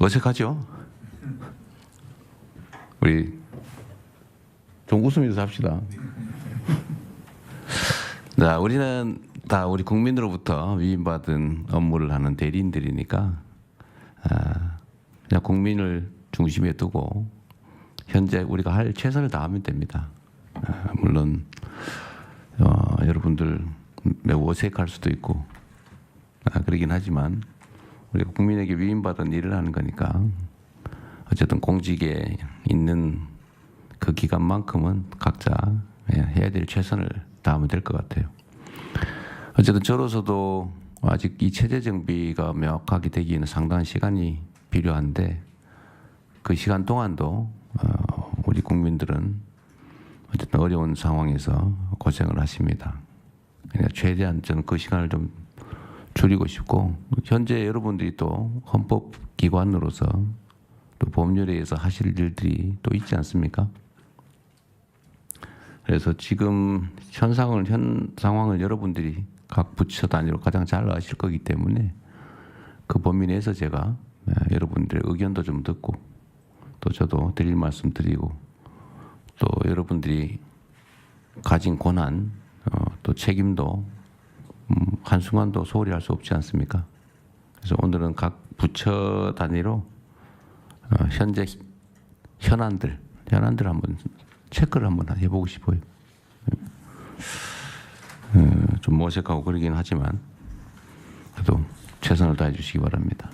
어색하죠? 우리 좀 웃으면서 합시다. 자, 우리는 다 우리 국민으로부터 위임받은 업무를 하는 대리인들이니까 아, 그냥 국민을 중심에 두고 현재 우리가 할 최선을 다하면 됩니다. 아, 물론 어, 여러분들 매우 어색할 수도 있고 아, 그러긴 하지만 우리가 국민에게 위임받은 일을 하는 거니까 어쨌든 공직에 있는 그 기간만큼은 각자 예, 해야 될 최선을 다하면 될 것 같아요. 어쨌든 저로서도 아직 이 체제 정비가 명확하게 되기에는 상당한 시간이 필요한데 그 시간 동안도 어, 우리 국민들은 어쨌든 어려운 상황에서 고생을 하십니다. 그러니까 최대한 저는 그 시간을 좀 줄이고 싶고 현재 여러분들이 또 헌법 기관으로서 또 법률에 의해서 하실 일들이 또 있지 않습니까? 그래서 지금 현 상황을 현 상황을 여러분들이 각 부처 단위로 가장 잘 아실 거기 때문에 그 범위 내에서 제가 예, 여러분들의 의견도 좀 듣고 또 저도 드릴 말씀 드리고 또 여러분들이 가진 권한 어, 또 책임도 음, 한순간도 소홀히 할 수 없지 않습니까? 그래서 오늘은 각 부처 단위로 어, 현재 현안들 현안들 한번 체크를 한번 해보고 싶어요. 어, 좀 어색하고 그러긴 하지만 그래도 최선을 다해 주시기 바랍니다.